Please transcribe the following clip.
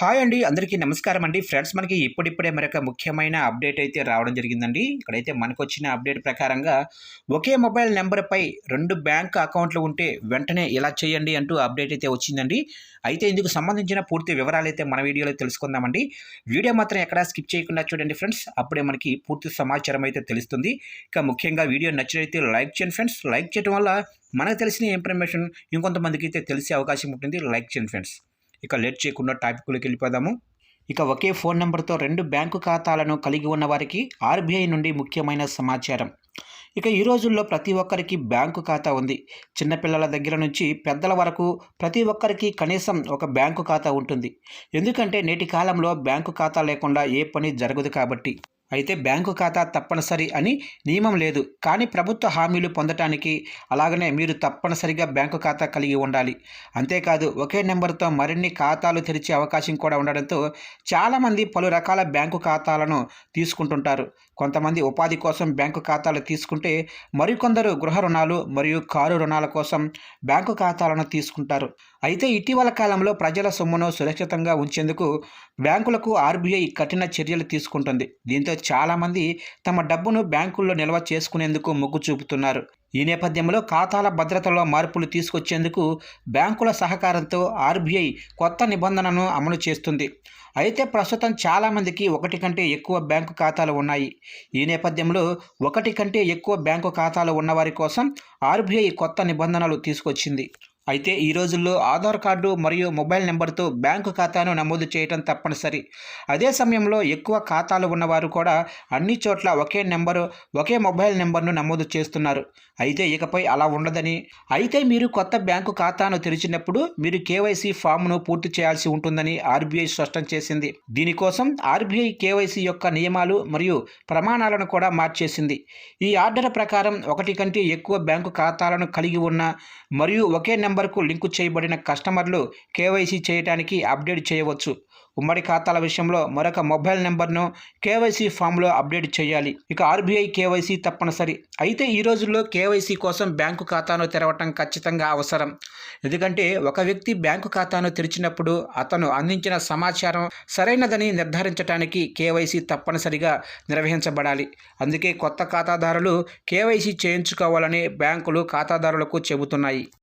Hi అండి అందరికీ నమస్కారం అండి. ఫ్రెండ్స్ మనకి ఇప్పుడిప్పుడే మరొక ముఖ్యమైన అప్డేట్ అయితే రావడం జరిగిందండి. ఇక్కడైతే మనకు వచ్చిన అప్డేట్ ప్రకారంగా ఒకే మొబైల్ నెంబర్పై రెండు బ్యాంక్ అకౌంట్లు ఉంటే వెంటనే ఇలా చేయండి అంటూ అప్డేట్ అయితే వచ్చిందండి. అయితే ఇందుకు సంబంధించిన పూర్తి వివరాలు అయితే మన వీడియోలో తెలుసుకుందామండి. వీడియో మాత్రం ఎక్కడా స్కిప్ చేయకుండా చూడండి ఫ్రెండ్స్. అప్పుడే మనకి పూర్తి సమాచారం అయితే తెలుస్తుంది. ఇక ముఖ్యంగా వీడియో నచ్చినైతే లైక్ చేయండి ఫ్రెండ్స్. లైక్ చేయడం వల్ల మనకు తెలిసిన ఇన్ఫర్మేషన్ ఇంకొంతమందికి అయితే తెలిసే అవకాశం ఉంటుంది. లైక్ చేయండి ఫ్రెండ్స్. ఇక లేట్ చేయకుండా టాపిక్లోకి వెళ్ళిపోదాము. ఇక ఒకే ఫోన్ నెంబర్తో రెండు బ్యాంకు ఖాతాలను కలిగి ఉన్న వారికి ఆర్బీఐ నుండి ముఖ్యమైన సమాచారం. ఇక ఈ రోజుల్లో ప్రతి ఒక్కరికి బ్యాంకు ఖాతా ఉంది. చిన్నపిల్లల దగ్గర నుంచి పెద్దల వరకు ప్రతి ఒక్కరికి కనీసం ఒక బ్యాంకు ఖాతా ఉంటుంది. ఎందుకంటే నేటి కాలంలో బ్యాంకు ఖాతా లేకుండా ఏ పని జరగదు కాబట్టి. అయితే బ్యాంకు ఖాతా తప్పనిసరి అని నియమం లేదు. కానీ ప్రభుత్వ హామీలు పొందటానికి అలాగనే మీరు తప్పనిసరిగా బ్యాంకు ఖాతా కలిగి ఉండాలి. అంతేకాదు ఒకే నెంబర్తో మరిన్ని ఖాతాలు తెరిచే అవకాశం కూడా ఉండడంతో చాలామంది పలు రకాల బ్యాంకు ఖాతాలను తీసుకుంటుంటారు. కొంతమంది ఉపాధి కోసం బ్యాంకు ఖాతాలు తీసుకుంటే మరికొందరు గృహ రుణాలు మరియు కారు రుణాల కోసం బ్యాంకు ఖాతాలను తీసుకుంటారు. అయితే ఇటీవల కాలంలో ప్రజల సొమ్మును సురక్షితంగా ఉంచేందుకు బ్యాంకులకు ఆర్బీఐ కఠిన చర్యలు తీసుకుంటుంది. దీంతో చాలామంది తమ డబ్బును బ్యాంకుల్లో నిల్వ చేసుకునేందుకు మొగ్గు చూపుతున్నారు. ఈ నేపథ్యంలో ఖాతాల భద్రతలో మార్పులు తీసుకొచ్చేందుకు బ్యాంకుల సహకారంతో ఆర్బీఐ కొత్త నిబంధనను అమలు చేస్తుంది. అయితే ప్రస్తుతం చాలామందికి ఒకటి కంటే ఎక్కువ బ్యాంకు ఖాతాలు ఉన్నాయి. ఈ నేపథ్యంలో ఒకటి కంటే ఎక్కువ బ్యాంకు ఖాతాలు ఉన్నవారి కోసం ఆర్బీఐ కొత్త నిబంధనలు తీసుకొచ్చింది. అయితే ఈ రోజుల్లో ఆధార్ కార్డు మరియు మొబైల్ నెంబర్తో బ్యాంకు ఖాతాను నమోదు చేయడం తప్పనిసరి. అదే సమయంలో ఎక్కువ ఖాతాలు ఉన్నవారు కూడా అన్ని చోట్ల ఒకే నెంబరు ఒకే మొబైల్ నెంబర్ను నమోదు చేస్తున్నారు. అయితే ఇకపై అలా ఉండదని. అయితే మీరు కొత్త బ్యాంకు ఖాతాను తెరిచినప్పుడు మీరు కేవైసీ ఫామ్ను పూర్తి చేయాల్సి ఉంటుందని ఆర్బీఐ స్పష్టం చేసింది. దీనికోసం ఆర్బీఐ కేవైసీ యొక్క నియమాలు మరియు ప్రమాణాలను కూడా మార్చేసింది. ఈ ఆర్డర్ ప్రకారం ఒకటి కంటే ఎక్కువ బ్యాంకు ఖాతాలను కలిగి ఉన్న మరియు ఒకే నెంబర్ నెంబర్కు లింకు చేయబడిన కస్టమర్లు కేవైసీ చేయడానికి అప్డేట్ చేయవచ్చు. ఉమ్మడి ఖాతాల విషయంలో మరొక మొబైల్ నెంబర్ను కేవైసీ ఫామ్లో అప్డేట్ చేయాలి. ఇక ఆర్బీఐ కేవైసీ తప్పనిసరి. అయితే ఈ రోజుల్లో కేవైసీ కోసం బ్యాంకు ఖాతాను తెరవటం ఖచ్చితంగా అవసరం. ఎందుకంటే ఒక వ్యక్తి బ్యాంకు ఖాతాను తెరిచినప్పుడు అతను అందించిన సమాచారం సరైనదని నిర్ధారించడానికి కేవైసీ తప్పనిసరిగా నిర్వహించబడాలి. అందుకే కొత్త ఖాతాదారులు కేవైసీ చేయించుకోవాలని బ్యాంకులు ఖాతాదారులకు చెబుతున్నాయి.